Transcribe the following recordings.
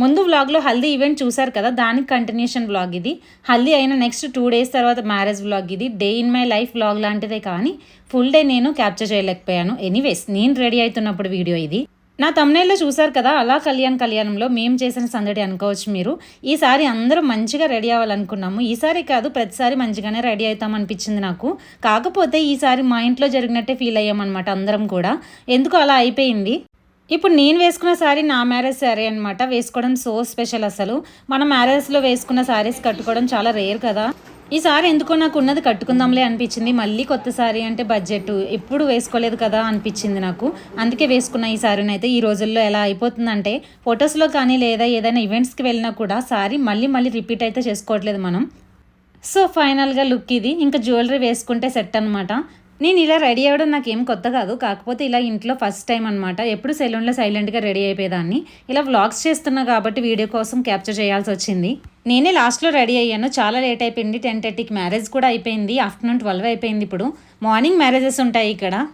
ముందు వ్లాగ్లో హల్దీ ఈవెంట్ చూశారు కదా దానికి కంటిన్యూషన్ వ్లాగ్ ఇది. హల్దీ అయిన నెక్స్ట్ టూ డేస్ తర్వాత మ్యారేజ్ వ్లాగ్ ఇది. Day in my life vlog లాంటిదే కానీ ఫుల్ డే నేను క్యాప్చర్ చేయలేకపోయాను. ఎనీవేస్ నేను రెడీ అవుతున్నప్పుడు వీడియో ఇది. నా తమ్నేల్లో చూశారు కదా అలా కళ్యాణ్ కళ్యాణంలో మేము చేసిన సందడి అనుకోవచ్చు మీరు. ఈసారి అందరూ మంచిగా రెడీ అవ్వాలనుకున్నాము. ఈసారి కాదు ప్రతిసారి మంచిగానే రెడీ అవుతాం అనిపించింది నాకు. కాకపోతే ఈసారి మా ఇంట్లో జరిగినట్టే ఫీల్ అయ్యామన్నమాట అందరం కూడా. ఎందుకు అలా అయిపోయింది. ఇప్పుడు నేను వేసుకున్న శారీ నా మ్యారేజ్ శారీ అనమాట వేసుకోవడం సో స్పెషల్ అసలు. మన మ్యారేజ్లో వేసుకున్న శారీస్ కట్టుకోవడం చాలా రేర్ కదా. ఈ సారీ ఎందుకో నాకు ఉన్నది కట్టుకుందాంలే అనిపించింది. మళ్ళీ కొత్త శారీ అంటే బడ్జెట్ ఎప్పుడు వేసుకోలేదు కదా అనిపించింది నాకు. అందుకే వేసుకున్న ఈ శారీని అయితే ఈ రోజుల్లో ఎలా అయిపోతుందంటే ఫొటోస్లో కానీ లేదా ఏదైనా ఈవెంట్స్కి వెళ్ళినా కూడా శారీ మళ్ళీ మళ్ళీ రిపీట్ అయితే చేసుకోవట్లేదు మనం. సో ఫైనల్గా లుక్ ఇది. ఇంకా జ్యువెలరీ వేసుకుంటే సెట్ అనమాట నేను ఇలా రెడీ అవ్వడం నాకు కొత్త కాదు. కాకపోతే ఇలా ఇంట్లో ఫస్ట్ టైం అనమాట ఎప్పుడు సెలూన్లో సైలెంట్గా రెడీ అయిపోయేదాన్ని. ఇలా వ్లాగ్స్ చేస్తున్నా కాబట్టి వీడియో కోసం క్యాప్చర్ చేయాల్సి వచ్చింది. నేనే లాస్ట్లో రెడీ అయ్యాను. చాలా లేట్ అయిపోయింది. టెన్ థర్టీకి మ్యారేజ్ కూడా అయిపోయింది. ఆఫ్టర్నూన్ ట్వెల్వ్ అయిపోయింది ఇప్పుడు. మార్నింగ్ మ్యారేజెస్ ఉంటాయి ఇక్కడ.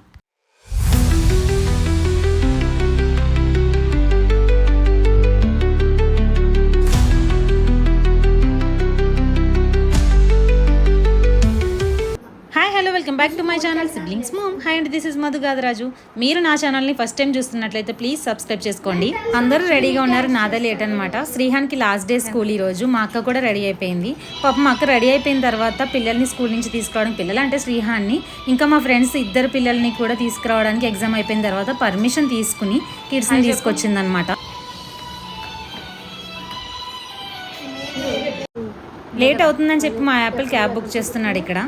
Back to my channel siblings mom hi and this is Madhu Gadaraju మీరు నా ఛానల్ని ఫస్ట్ టైం చూస్తున్నట్లయితే ప్లీజ్ సబ్స్క్రైబ్ చేసుకోండి. అందరూ రెడీగా ఉన్నారు. నాదే లేట్ అనమాట శ్రీహాన్కి లాస్ట్ డే స్కూల్ ఈ రోజు. మా అక్క కూడా రెడీ అయిపోయింది. పాప మా అక్క రెడీ అయిపోయిన తర్వాత పిల్లల్ని స్కూల్ నుంచి తీసుకురావడం పిల్లలు అంటే శ్రీహాన్ని ఇంకా మా ఫ్రెండ్స్ ఇద్దరు పిల్లల్ని కూడా తీసుకురావడానికి ఎగ్జామ్ అయిపోయిన తర్వాత పర్మిషన్ తీసుకుని కిడ్స్ని తీసుకొచ్చిందనమాట లేట్ అవుతుందని చెప్పి మా యాపిల్ క్యాబ్ బుక్ చేస్తున్నాడు ఇక్కడ.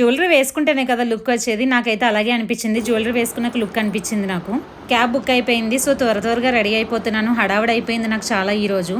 జ్యువెలరీ వేసుకుంటేనే కదా లుక్ వచ్చేది. నాకైతే అలాగే అనిపించింది. జ్యువెలరీ వేసుకున్నాక లుక్ అనిపించింది నాకు. క్యాబ్ బుక్ అయిపోయింది. సో త్వర త్వరగా రెడీ అయిపోతున్నాను. హడావిడి అయిపోయింది నాకు చాలా ఈరోజు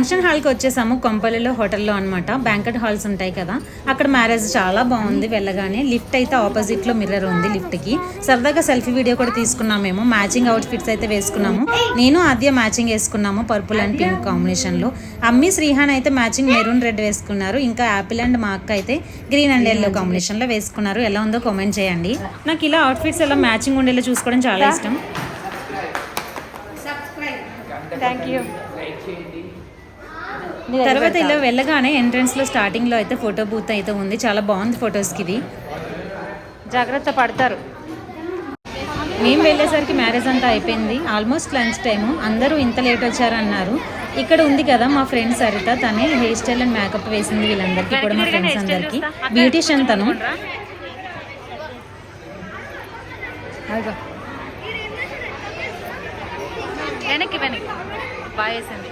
ఫంక్షన్ హాల్కి వచ్చేసాము కొంపల్లిలో హోటల్లో అనమాట బ్యాంకెట్ హాల్స్ ఉంటాయి కదా. అక్కడ మ్యారేజ్ చాలా బాగుంది వెళ్ళగానే. లిఫ్ట్ అయితే ఆపోజిట్లో మిర్రర్ ఉంది లిఫ్ట్కి. సరదాగా సెల్ఫీ వీడియో కూడా తీసుకున్నాం మేము మ్యాచింగ్ అవుట్ ఫిట్స్ అయితే వేసుకున్నాము. నేను ఆద్య మ్యాచింగ్ వేసుకున్నాము పర్పుల్ అండ్ పింక్ కాంబినేషన్లో. అమ్మి శ్రీహాన్ అయితే మ్యాచింగ్ మెరూన్ రెడ్ వేసుకున్నారు. ఇంకా యాపిల్ అండ్ మా అక్క అయితే గ్రీన్ అండ్ ఎల్లో కాంబినేషన్లో వేసుకున్నారు. ఎలా ఉందో కామెంట్ చేయండి. నాకు ఇలా అవుట్ఫిట్స్ ఎలా మ్యాచింగ్ ఉండేలా చూసుకోవడం చాలా ఇష్టం. థ్యాంక్ యూ తర్వాత ఇలా వెళ్ళగానే ఎంట్రన్స్లో స్టార్టింగ్లో అయితే ఫోటో బూత్ అయితే ఉంది. చాలా బాగుంది ఫొటోస్కి ఇది జాగ్రత్త పడతారు. మేము వెళ్ళేసరికి మ్యారేజ్ అంతా అయిపోయింది. Almost lunch time. అందరూ ఇంత లేట్ వచ్చారన్నారు. ఇక్కడ ఉంది కదా మా ఫ్రెండ్ సరిత. తనే హెయిర్ స్టైల్ అండ్ మేకప్ వేసింది వీళ్ళందరికీ కూడా మా ఫ్రెండ్స్ అందరికి. బ్యూటిషియన్ తను. వెనక్కి వెనక్కి. బాగా వేసింది.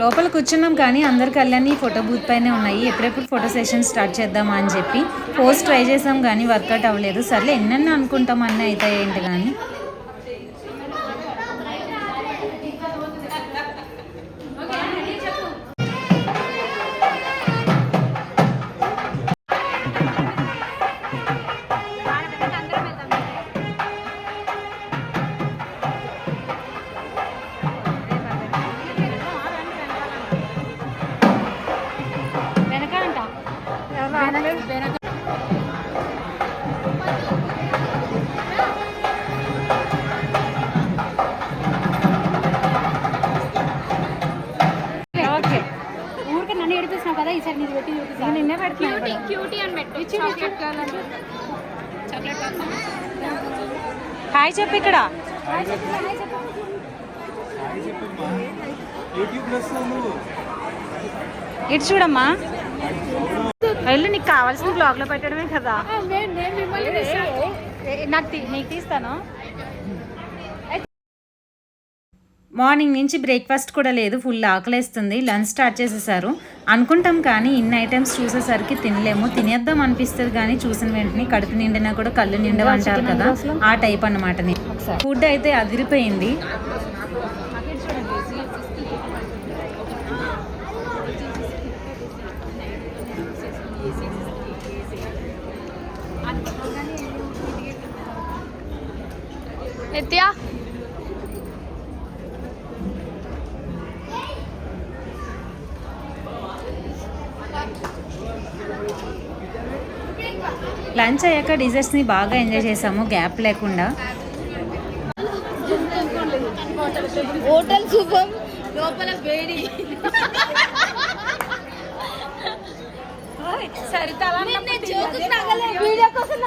లోపల కూర్చున్నాం కానీ అందరి కళ్ళన్నీ ఫోటో బూత్ పైనే ఉన్నాయి. ఎప్పుడెప్పుడు ఫోటో సెషన్ స్టార్ట్ చేద్దామా అని చెప్పి పోస్ట్ ట్రై చేసాం కానీ వర్కౌట్ అవ్వలేదు. సర్లే ఎన్నెన్న అనుకుంటాం అన్నీ అవుతాయి ఏంటి కానీ. కదా ఈసారి నీది పెట్టి చూపిస్తాను నిన్నే పెడుతున్నా క్యూటీ క్యూటీ అని పెట్టు. Chocolate colour chocolate colour hi చెప్పు ఇక్కడ. ఇటు చూడమ్మా. వెళ్ళు నీకు కావాల్సిన బ్లాగ్లో పెట్టడమే కదా. నాకు తీస్తాను. మార్నింగ్ నుంచి బ్రేక్ఫాస్ట్ కూడా లేదు ఫుల్ ఆకలేస్తుంది లంచ్ స్టార్ట్ చేసేసారు. అనుకుంటాం కానీ ఇన్ని ఐటమ్స్ చూసేసరికి తినలేము. తినేద్దాం అనిపిస్తుంది కానీ చూసిన వెంటనే కడుపు నిండినా కూడా కళ్ళు నిండవు అంటారు కదా. ఆ టైప్ అన్నమాట ఫుడ్ అయితే అదిరిపోయింది. నిత్య? లంచ్ అయ్యాక డిజర్ట్స్ని బాగా ఎంజాయ్ చేసాము గ్యాప్ లేకుండా. హోటల్ శుభం లోపల వేడి. వీడియో కోసం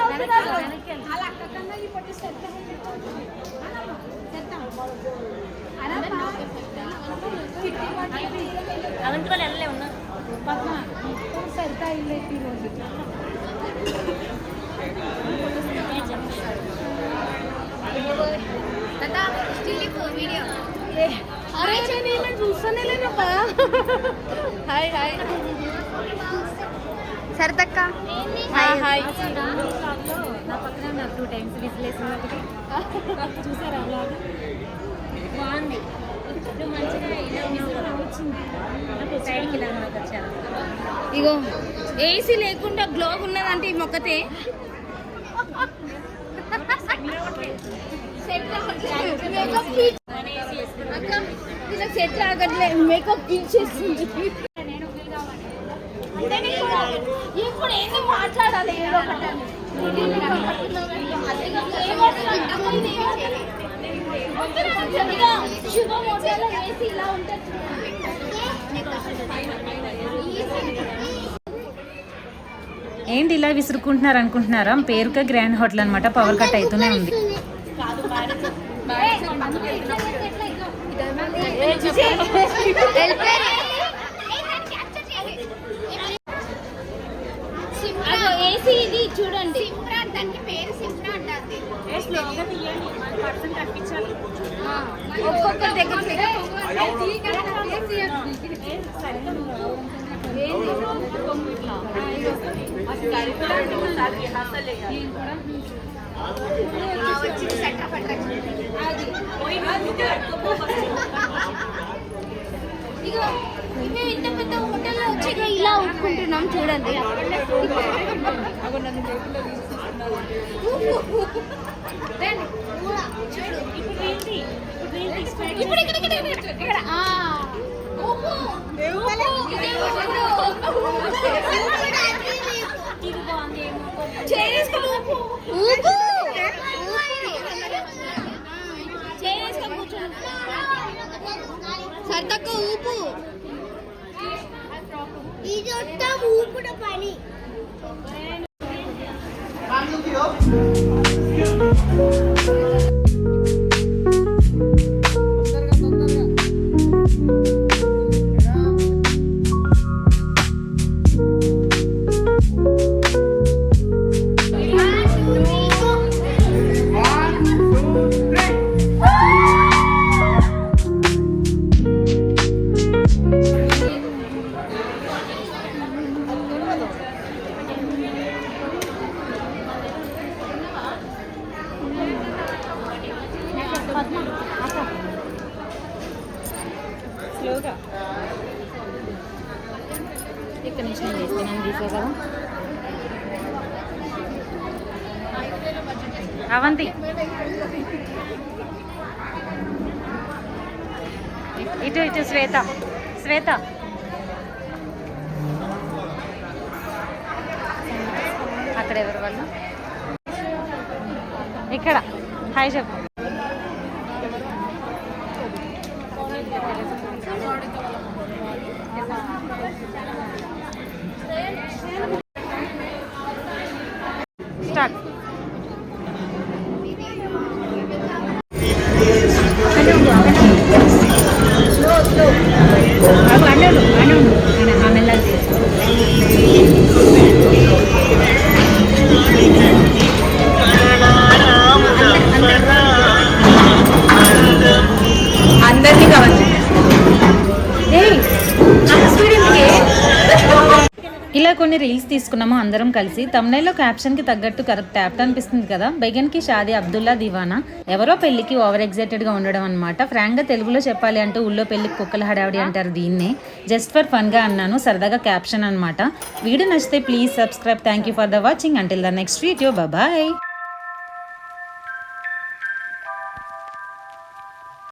నవ్వుతున్నారు. అరే నేను చూస్తానే లేనప్పా హాయ్ హాయ్. సరదక్క హాయ్ హాయ్. నా పక్కన టూ టైమ్స్ చూసారా బాగుంది. ఇగో ఏసీ లేకుండా గ్లోబ్ ఉన్నదంటే ఈ మొక్కతే. సెట్ ఆగట్లే మేకప్ ఇప్పుడు ఏంది మాట్లాడాలి ఏదో ఒకటి ఏంటి ఇలా విసురుకుంటున్నారు అనుకుంటున్నారా? పేరుక గ్రాండ్ హోటల్ అనమాట పవర్ కట్ అవుతూనే ఉంది. ఏసీ ఇది ఒక్కొక్కరి దగ్గర ఇగో మేము ఇంత పెద్ద హోటల్లో వచ్చి ఇగో ఇలా ఉట్టుకుంటున్నాం చూడండి. సరదక్క ఊపు. ఇది మొత్తం ఊపుడ పని. అవంతి. ఇటు ఇటు శ్వేత. శ్వేత. అక్కడ ఎవరు వాళ్ళు? ఇక్కడ. హాయ్ చెప్పు. రీల్స్ తీసుకున్నాము అందరం కలిసి. తమ్నైల్లో క్యాప్షన్కి తగ్గట్టు కరెక్ట్ ట్యాప్ట్ అనిపిస్తుంది కదా. బెగన్కి షాది అబ్దుల్లా దివానా. ఎవరో పెళ్ళికి ఓవర్ ఎగ్జైటెడ్గా ఉండడం అనమాట ఫ్రాంక్గా తెలుగులో చెప్పాలి అంటే ఊళ్ళో పెళ్ళికి కుక్కల హడావిడి అంటారు దీన్నే. జస్ట్ ఫర్ ఫన్గా అన్నాను. సరదాగా క్యాప్షన్ అనమాట వీడియో నచ్చితే please subscribe. Thank you for the watching. Until the next video. Bye